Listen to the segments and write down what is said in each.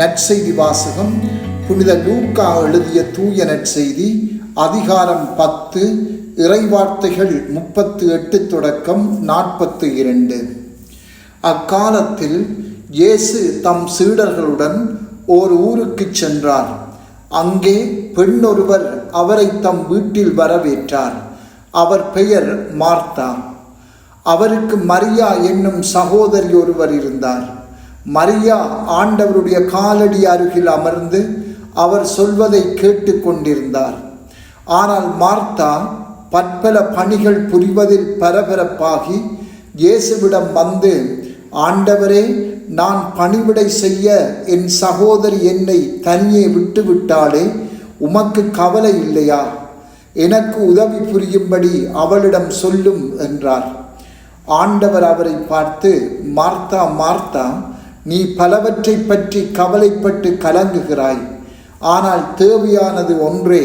நற்செய்தி வாசகம் புனித லூக்கா எழுதிய தூய நற்செய்தி அதிகாரம் பத்து இறைவார்த்தைகள் முப்பத்து எட்டு தொடக்கம் நாற்பத்து இரண்டு. அக்காலத்தில் இயேசு தம் சீடர்களுடன் ஓர் ஊருக்கு சென்றார். அங்கே பெண்ணொருவர் அவரை தம் வீட்டில் வரவேற்றார். அவர் பெயர் மார்த்தா. அவருக்கு மரியா என்னும் சகோதரி ஒருவர் இருந்தார். மரியா ஆண்டவருடைய காலடி அருகில் அமர்ந்து அவர் சொல்வதை கேட்டு கொண்டிருந்தார் ஆனால் மார்த்தா பற்பல பணிகள் புரிவதில் பரபரப்பாகி இயேசுவிடம் வந்து ஆண்டவரே நான் பணிவிடை செய்ய என் சகோதரி என்னை தனியே விட்டுவிட்டாளே உமக்கு கவலை இல்லையா? எனக்கு உதவி புரியும்படி அவளிடம் சொல்லும் என்றார். ஆண்டவர் அவரை பார்த்து மார்த்தா மார்த்தா நீ பலவற்றை பற்றி கவலைப்பட்டு கலங்குகிறாய். ஆனால் தேவையானது ஒன்றே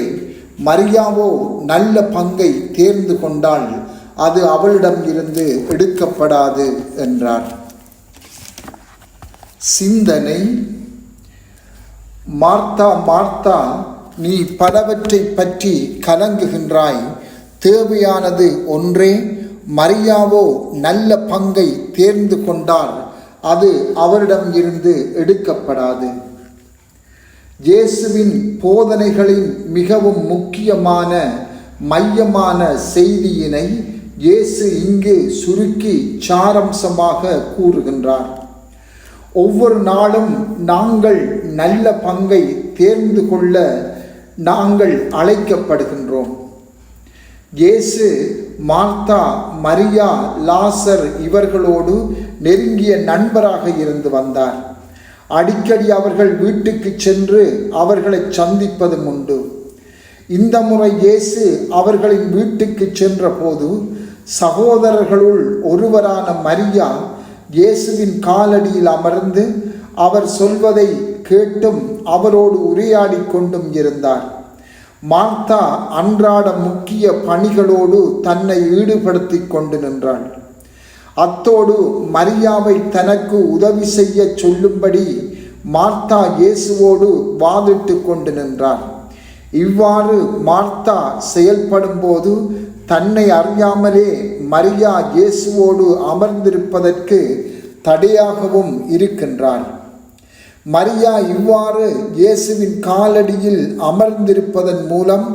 மரியாவோ நல்ல பங்கை தேர்ந்து கொண்டால் அது அவளிடம் இருந்து எடுக்கப்படாது என்றார். சிந்தனை. மார்த்தா மார்த்தா நீ பலவற்றை பற்றி கலங்குகின்றாய். தேவையானது ஒன்றே மரியாவோ நல்ல பங்கை தேர்ந்து கொண்டால் அது அவரிடம் இருந்து எடுக்கப்படாது. இயேசுவின் போதனைகளின் மிகவும் முக்கியமான மையமான செய்தியினை இயேசு இங்கு சுருக்கி சாரம்சமாக கூறுகின்றார். ஒவ்வொரு நாளும் நாங்கள் நல்ல பங்கை தேர்ந்து கொள்ள நாங்கள் அழைக்கப்படுகின்றோம். இயேசு மார்த்தா மரியா லாசர் இவர்களோடு நெருங்கிய நண்பராக இருந்து வந்தார். அடிக்கடி அவர்கள் வீட்டுக்கு சென்று அவர்களை சந்திப்பதும் உண்டு. இந்த முறை இயேசு அவர்களின் வீட்டுக்கு சென்றபோது சகோதரர்களுள் ஒருவரான மரியா இயேசுவின் காலடியில் அமர்ந்து அவர் சொல்வதை கேட்டும் அவரோடு உரையாடி கொண்டும் இருந்தார். மார்த்தா அன்றாட முக்கிய பணிகளோடு தன்னை ஈடுபடுத்தி கொண்டு நின்றாள் அத்தோடு மரியாவை தனக்கு உதவி செய்ய சொல்லும்படி மார்த்தா இயேசுவோடு வாதிட்டு கொண்டு நின்றார் இவ்வாறு மார்த்தா செயல்படும்போது தன்னை அறியாமலே மரியா இயேசுவோடு அமர்ந்திருப்பதற்கு தடையாகவும் இருக்கின்றார். மரியா இவ்வாறு இயேசுவின் காலடியில் அமர்ந்திருப்பதன் மூலம்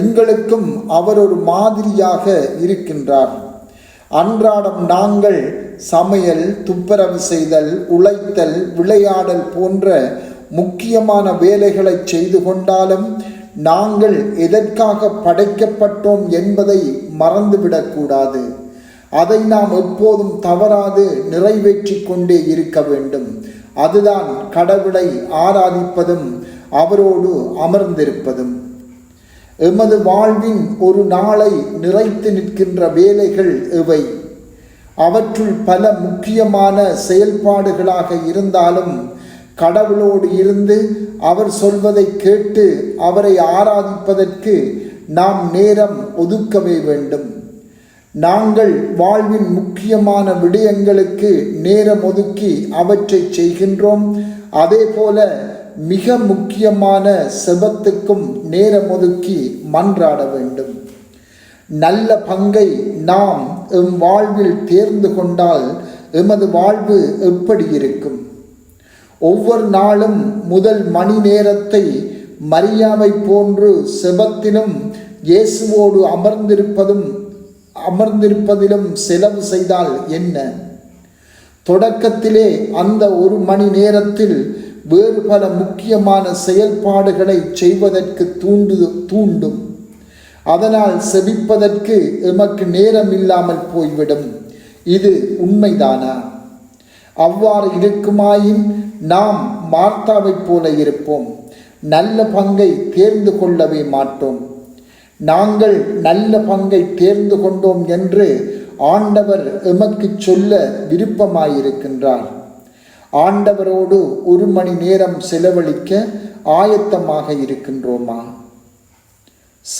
எங்களுக்கும் அவர் ஒரு மாதிரியாக இருக்கின்றார். அன்றாடம் நாங்கள் சமையல் துப்புரவு செய்தல் உழைத்தல் விளையாடல் போன்ற முக்கியமான வேலைகளை செய்து கொண்டாலும் நாங்கள் எதற்காக படைக்கப்பட்டோம் என்பதை மறந்துவிடக்கூடாது அதை நாம் எப்போதும் தவறாது நிறைவேற்றி கொண்டே இருக்க வேண்டும். அதுதான் கடவுளை ஆராதிப்பதும் அவரோடு அமர்ந்திருப்பதும். எமது வாழ்வின் ஒரு நாளை நிறைத்து நிற்கின்ற வேலைகள் எவை அவற்றுள் பல முக்கியமான செயல்பாடுகளாக இருந்தாலும் கடவுளோடு இருந்து அவர் சொல்வதை கேட்டு அவரை ஆராதிப்பதற்கு நாம் நேரம் ஒதுக்கவே வேண்டும். நாங்கள் வாழ்வின் முக்கியமான விடயங்களுக்கு நேரம் ஒதுக்கி அவற்றை செய்கின்றோம். அதே போல மிக முக்கியமான செபத்துக்கும் நேரம் ஒதுக்கி மன்றாட வேண்டும். நல்ல பங்கை நாம் எம் வாழ்வில் தேர்ந்து கொண்டால் எமது வாழ்வு எப்படி இருக்கும்? ஒவ்வொரு நாளும் முதல் மணி நேரத்தை மரியாவை போன்று செபத்திலும் இயேசுவோடு அமர்ந்திருப்பதும் அமர்ந்திருப்பதிலும் செலவு செய்தால் என்ன? தொடக்கத்திலே அந்த ஒரு மணி நேரத்தில் வேறு பல முக்கியமான செயல்பாடுகளை செய்வதற்கு தூண்டு தூண்டும். அதனால் செபிப்பதற்கு எமக்கு நேரம் இல்லாமல் போய்விடும். இது உண்மைதானா? அவ்வாறு இருக்குமாயின் நாம் மார்த்தாவைப் போல இருப்போம். நல்ல பங்கை தேர்ந்து கொள்ளவே மாட்டோம். நாங்கள் நல்ல பங்கை தேர்ந்து கொண்டோம் என்று ஆண்டவர் எமக்கு சொல்ல விருப்பமாயிருக்கின்றார். ஆண்டவரோடு ஒரு மணி நேரம் செலவழிக்க ஆயத்தமாக இருக்கின்றோமா?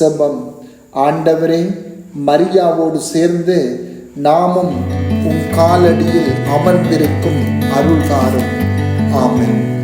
செபம். ஆண்டவரே மரியாவோடு சேர்ந்து நாமும் உன் காலடியில் அமர்ந்திருக்கும் அருள்காரும். ஆமென்.